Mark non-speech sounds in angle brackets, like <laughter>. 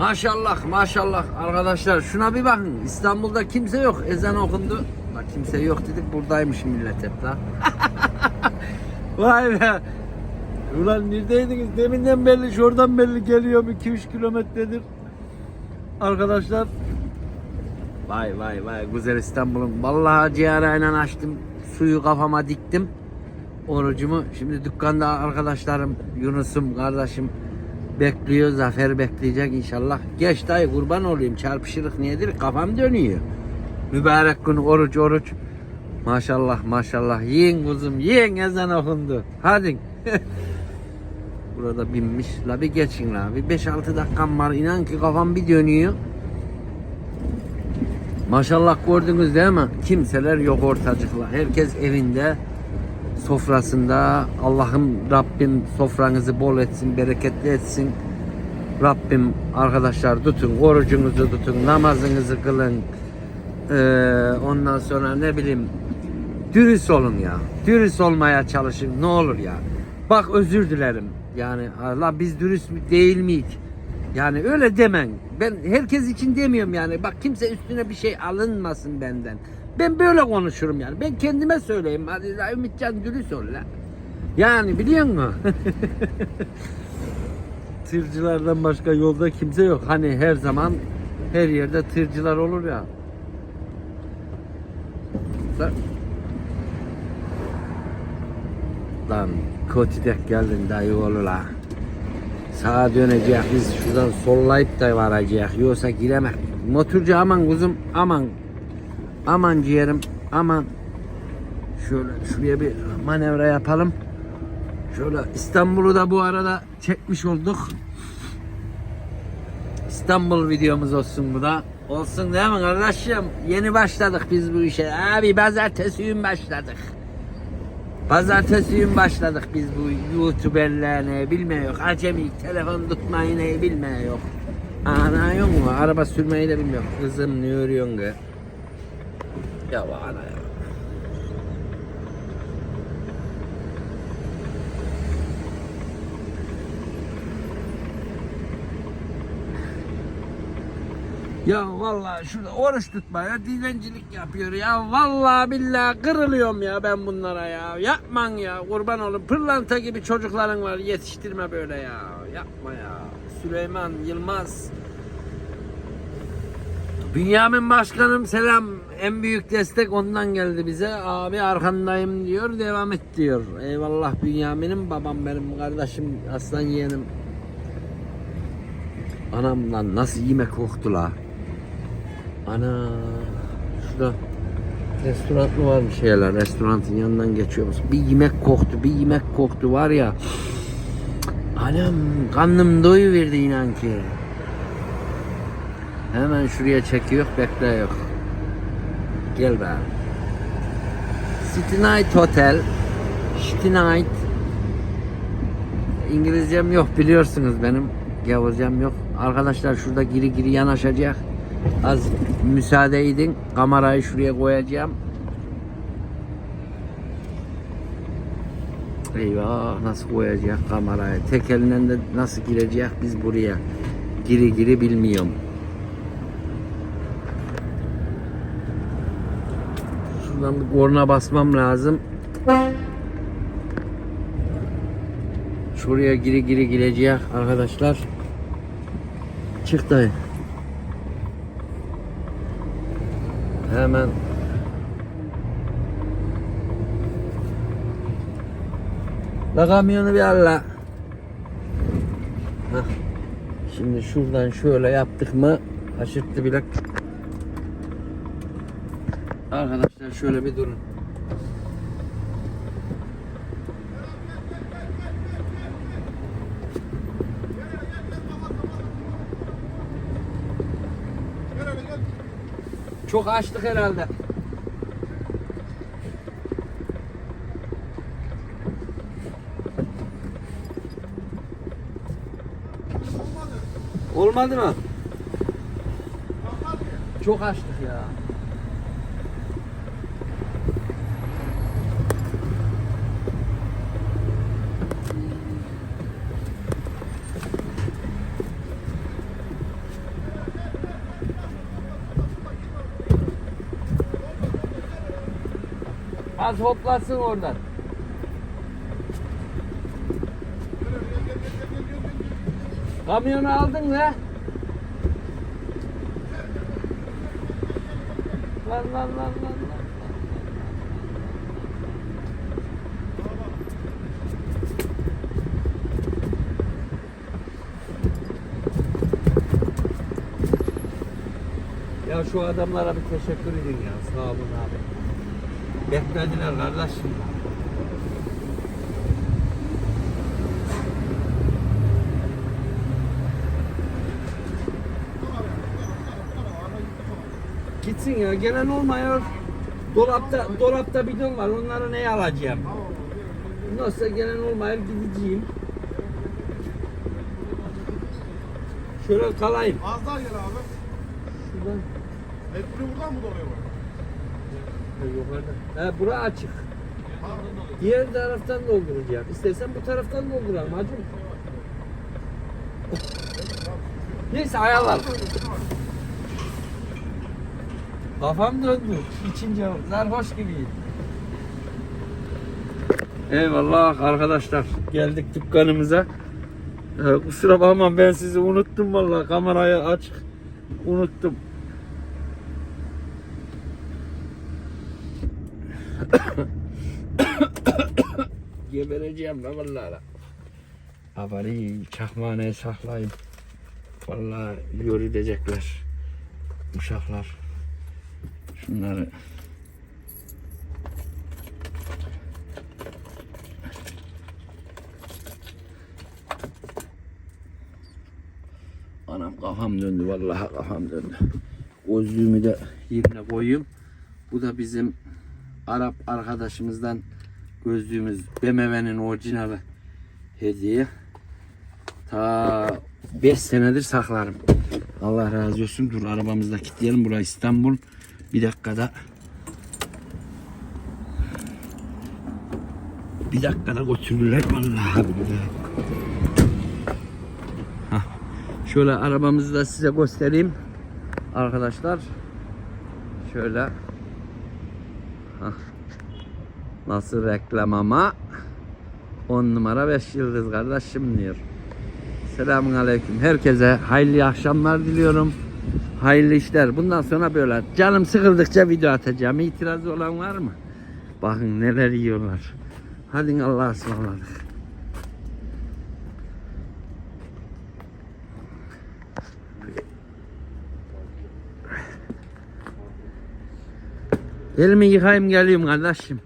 Maşallah maşallah arkadaşlar şuna bir bakın İstanbul'da kimse yok ezan okundu. Bak kimse yok dedik buradaymış millet hep la. <laughs> Vay be. Ulan neredeydiniz? Deminden belli şuradan belli geliyorum 2-3 kilometredir. Arkadaşlar. Vay vay vay güzel İstanbul'um. Vallahi ciğerayla açtım. Suyu kafama diktim. Orucumu. Şimdi dükkanda arkadaşlarım Yunus'um kardeşim bekliyor. Zafer bekleyecek inşallah. Geç dayı kurban olayım. Çarpışırık nedir? Kafam dönüyor. Mübarek gün oruç oruç. Maşallah maşallah. Yiyin kuzum yiyin ezan okundu. Hadi. <laughs> Burada binmiş. La bir geçin la. Bir 5-6 dakikam var. İnan ki kafam bir dönüyor. Maşallah gördünüz değil mi? Kimseler yok ortacıkla. Herkes evinde, sofrasında. Allah'ım Rabbim sofranızı bol etsin, bereketli etsin. Rabbim arkadaşlar tutun, orucunuzu tutun, namazınızı kılın. Ee, ondan sonra ne bileyim dürüst olun ya. Dürüst olmaya çalışın ne olur ya. Bak özür dilerim. Yani Allah biz dürüst değil miyiz? Yani öyle demen. Ben herkes için demiyorum yani. Bak kimse üstüne bir şey alınmasın benden. Ben böyle konuşurum yani. Ben kendime söyleyeyim. Hadi Ümitcan ol la. Yani biliyor musun? <laughs> Tırcılardan başka yolda kimse yok. Hani her zaman her yerde tırcılar olur ya. Lan, Koti'dek geldin dayı oğlu la. Sağa dönecek biz şuradan sollayıp da varacak. Yoksa giremek. Motorcu aman kuzum aman. Aman ciğerim aman. Şöyle şuraya bir manevra yapalım. Şöyle İstanbul'u da bu arada çekmiş olduk. İstanbul videomuz olsun bu da. Olsun değil mi kardeşim? Yeni başladık biz bu işe. Abi pazartesi gün başladık. Pazartesi gün başladık biz bu YouTuberlerine bilmiyor. Acemi telefon tutmayı ne bilmiyor. Yok mu? Araba sürmeyi de bilmiyor. Kızım ne örüyorsun ki? Ya ana ya. Ya vallahi şurada oruç tutmaya dilencilik yapıyor ya. Vallahi billahi kırılıyorum ya ben bunlara ya. Yapman ya kurban olun. Pırlanta gibi çocukların var yetiştirme böyle ya. Yapma ya. Süleyman Yılmaz. Bünyamin Başkanım selam. En büyük destek ondan geldi bize. Abi arkandayım diyor. Devam et diyor. Eyvallah Bünyamin'im. Babam benim kardeşim. Aslan yeğenim. Anam lan nasıl yemek koktu la. Ana şurada restoran mı var bir şeyler restoranın yanından geçiyoruz. Bir yemek koktu bir yemek koktu var ya. Anam karnım doyu verdi inan ki. Hemen şuraya çekiyor bekle yok. Gel be. City Night Hotel. City Night. İngilizcem yok biliyorsunuz benim. Gavurcam yok. Arkadaşlar şurada giri giri yanaşacak. Az müsaade edin. Kamerayı şuraya koyacağım. Eyvah nasıl koyacak kamerayı? Tek elinden de nasıl girecek biz buraya? Giri giri bilmiyorum. Şuradan bir korna basmam lazım. Şuraya giri giri girecek arkadaşlar. Çık dayı. Hemen La kamyonu bir alla. Şimdi şuradan şöyle yaptık mı aşırttı bile. Arkadaşlar şöyle bir durun. Çok açtık herhalde. Olmadı mı? Çok açtık ya. Az hoplasın oradan. Kamyonu aldın mı? Lan lan lan lan lan. Ya şu adamlara bir teşekkür edin ya. Sağ olun abi. Beklediler kardeşim. Gitsin ya gelen olmuyor. Dolapta dolapta bidon var. Onları neye alacağım? Nasıl gelen olmuyor gideceğim. Şöyle kalayım. Az daha gel abi. Şuradan. Metro buradan mı doluyor yukarıda. Ha bura açık. Diğer taraftan dolduracağım. İstersen bu taraftan dolduralım hacım. Neyse ayarlar. Kafam döndü. İçince zarhoş gibiyim. Eyvallah arkadaşlar. Geldik dükkanımıza. Ee, kusura bakma ben sizi unuttum vallahi kamerayı açık unuttum. Gebereceğim ben vallahi. Abari çakmağını saklayayım. Vallahi yürüyecekler. Uşaklar. Şunları Anam kafam döndü vallahi kafam döndü. Gözlüğümü de yerine koyayım. Bu da bizim Arap arkadaşımızdan gözlüğümüz BMW'nin orijinali hediye. Ta 5 senedir saklarım. Allah razı olsun. Dur arabamızda kilitleyelim. Burası İstanbul. Bir dakikada bir dakikada götürürler vallahi. Hah. Şöyle arabamızı da size göstereyim. Arkadaşlar şöyle. Nasıl reklam ama 10 numara 5 yıldız kardeşim diyor. Selamun aleyküm. Herkese hayırlı akşamlar diliyorum. Hayırlı işler. Bundan sonra böyle canım sıkıldıkça video atacağım. İtirazı olan var mı? Bakın neler yiyorlar. Hadi Allah'a ısmarladık. Elimi yıkayayım geliyorum kardeşim.